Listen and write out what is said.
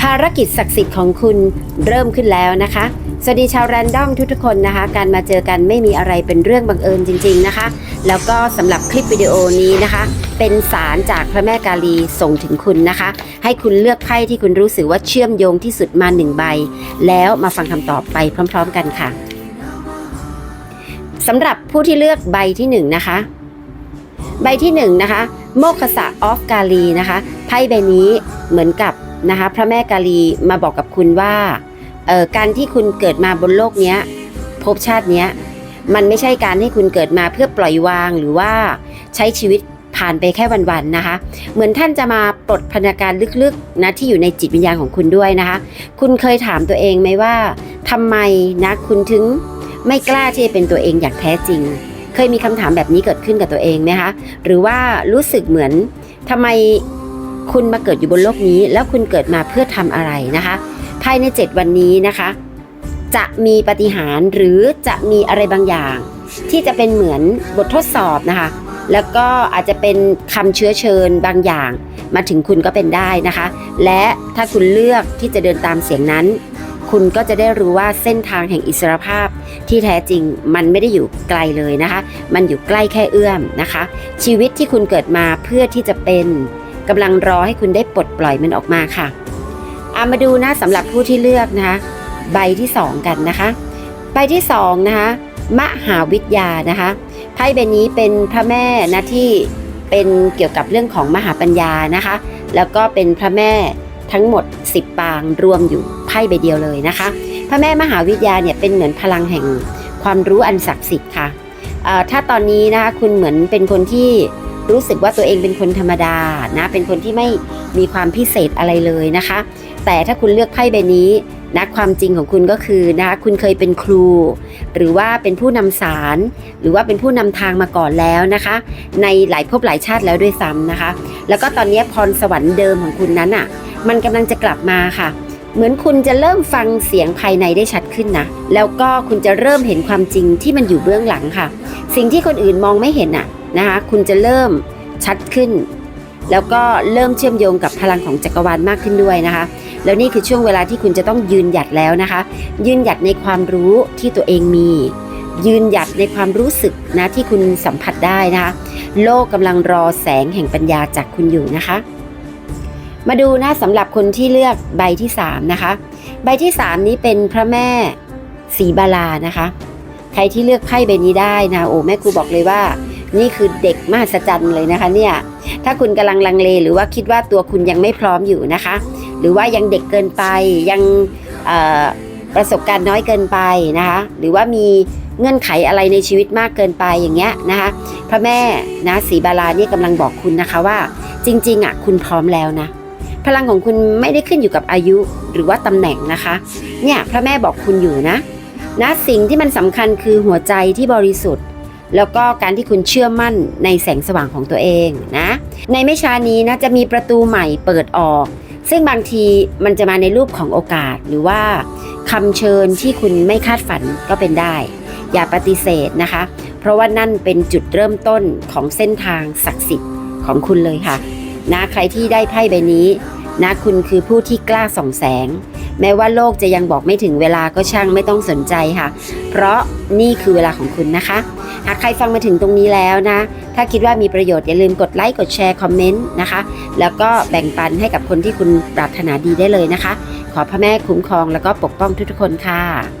ภารกิจศักดิ์สิทธิ์ของคุณเริ่มขึ้นแล้วนะคะ สวัสดีชาวแรนดอมทุกๆคนนะคะ การมาเจอกันไม่มีอะไรเป็นเรื่องบังเอิญจริง ๆนะคะ แล้วก็สำหรับคลิปวิดีโอนี้นะคะ เป็นสารจากพระแม่กาลีส่งถึงคุณนะคะ ให้คุณเลือกไพ่ที่คุณรู้สึกว่าเชื่อมโยงที่สุดมาหนึ่งใบ แล้วมาฟังคำตอบไปพร้อม ๆ กันค่ะสำหรับผู้ที่เลือกใบที่หนึ่งนะคะใบที่หนึ่งนะคะโมคสะออฟกาลีนะคะไพ่ใบนี้เหมือนกับ นะคะพระแม่กาลีมาบอกกับคุณว่าการที่คุณเกิดมาบนโลกนี้ยภพชาติเนี้ยมันไม่ใช่การให้คุณเกิดมาเพื่อปล่อยวางหรือว่าใช้ชีวิตผ่านไปแค่วันๆนะคะ เหมือนท่านจะมาปลดพนักการลึกๆนะที่อยู่ในจิตวิญญาณของคุณด้วยนะคะ คุณเคยถามตัวเองไหมว่าทำไมนะคุณถึงไม่กล้าที่จะเป็นตัวเองอย่างแท้จริง เคยมีคำถามแบบนี้เกิดขึ้นกับตัวเองไหมคะหรือว่ารู้สึกเหมือนทำไม คุณมาเกิดอยู่บนโลกนี้ แล้วคุณเกิดมาเพื่อทำอะไรนะคะ ภายใน 7 วันนี้นะคะ จะมีปฏิหารหรือจะมีอะไรบางอย่าง ที่จะเป็นเหมือนบททดสอบนะคะ แล้วก็อาจจะเป็นคำเชื้อเชิญบางอย่าง มาถึงคุณก็เป็นได้นะคะ และถ้าคุณเลือกที่จะเดินตามเสียงนั้น คุณก็จะได้รู้ว่าเส้นทางแห่งอิสรภาพที่แท้จริงมันไม่ได้อยู่ไกลเลยนะคะ มันอยู่ใกล้แค่เอื้อมนะคะ ชีวิตที่คุณเกิดมาเพื่อที่จะเป็น กำลังรอให้คุณได้ปลดปล่อยมันออกมาค่ะอามาดูนะสำหรับผู้ที่เลือกนะคะใบที่ 2 กันนะคะ ใบที่2นะคะมหาวิทยานะคะไพ่ใบนี้เป็นพระแม่นะที่เป็นเกี่ยวกับเรื่องของมหาปัญญานะคะ แล้วก็เป็นพระแม่ทั้งหมด 10 ปางรวมอยู่ไพ่ใบเดียวเลยนะคะ พระแม่มหาวิทยาเนี่ยเป็นเหมือนพลังแห่งความรู้อันศักดิ์สิทธิ์ค่ะถ้าตอนนี้นะคะคุณเหมือนเป็นคนที่ รู้สึกว่าตัวเองเป็นคนธรรมดานะ เป็นคนที่ไม่มีความพิเศษอะไรเลยนะคะ แต่ถ้าคุณเลือกไพ่ใบนี้นะความจริงของคุณก็คือนะคะคุณเคยเป็นครู หรือว่าเป็นผู้นำสาร หรือว่าเป็นผู้นำทางมาก่อนแล้วนะคะ ในหลายภพหลายชาติแล้วด้วยซ้ำนะคะ แล้วก็ตอนนี้พรสวรรค์เดิมของคุณนั้นอะ มันกำลังจะกลับมาค่ะ เหมือนคุณจะเริ่มฟังเสียงภายในได้ชัดขึ้นนะแล้วก็คุณจะเริ่มเห็นความจริงที่มันอยู่เบื้องหลังค่ะ สิ่งที่คนอื่นมองไม่เห็นอะ นะคะคุณจะเริ่มชัดขึ้น แล้วก็เริ่มเชื่อมโยงกับพลังของจักรวาลมากขึ้นด้วยนะคะ แล้วนี่คือช่วงเวลาที่คุณจะต้องยืนหยัดแล้วนะคะ ยืนหยัดในความรู้ที่ตัวเองมี ยืนหยัดในความรู้สึกนะที่คุณสัมผัสได้นะคะโลกกำลังรอแสงแห่งปัญญาจากคุณอยู่นะคะมาดูนะสำหรับคนที่เลือกใบที่3นะคะ ใบที่ 3 นี้เป็นพระแม่สีบาลานะคะ ใครที่เลือกไพ่ใบนี้ได้นะโอ้แม่ครูบอกเลยว่า นี่คือเด็กมหัศจรรย์เลยนะคะเนี่ยถ้าคุณกำลังลังเลหรือว่าคิดว่าตัวคุณยังไม่พร้อมอยู่นะคะ หรือว่ายังเด็กเกินไปยังประสบการณ์น้อยเกินไปนะคะ หรือว่ามีเงื่อนไขอะไรในชีวิตมากเกินไปอย่างเงี้ยนะคะ พระแม่นะสีบาลานี่กำลังบอกคุณนะคะว่า จริงๆอะคุณพร้อมแล้วนะพลังของคุณไม่ได้ขึ้นอยู่กับอายุหรือว่าตำแหน่งนะคะ เนี่ยพระแม่บอกคุณอยู่นะนะสิ่งที่มันสำคัญคือหัวใจที่บริสุทธิ์ แล้วก็การที่คุณเชื่อมั่นในแสงสว่างของตัวเองนะ ในไม่ช้านี้นะจะมีประตูใหม่เปิดออก ซึ่งบางทีมันจะมาในรูปของโอกาสหรือว่าคำเชิญที่คุณไม่คาดฝันก็เป็นได้ อย่าปฏิเสธนะคะ เพราะว่านั่นเป็นจุดเริ่มต้นของเส้นทางศักดิ์สิทธิ์ของคุณเลยค่ะนะใครที่ได้ไพ่ใบนี้นะคุณคือผู้ที่กล้าส่องแสง แม้ว่าโลกจะยังบอกไม่ถึงเวลาก็ช่างไม่ต้องสนใจค่ะ เพราะนี่คือเวลาของคุณนะคะ หากใครฟังมาถึงตรงนี้แล้วนะ ถ้าคิดว่ามีประโยชน์อย่าลืมกดไลค์กดแชร์คอมเมนต์นะคะ แล้วก็แบ่งปันให้กับคนที่คุณปรารถนาดีได้เลยนะคะ ขอพระแม่คุ้มครองแล้วก็ปกป้องทุกๆคนค่ะ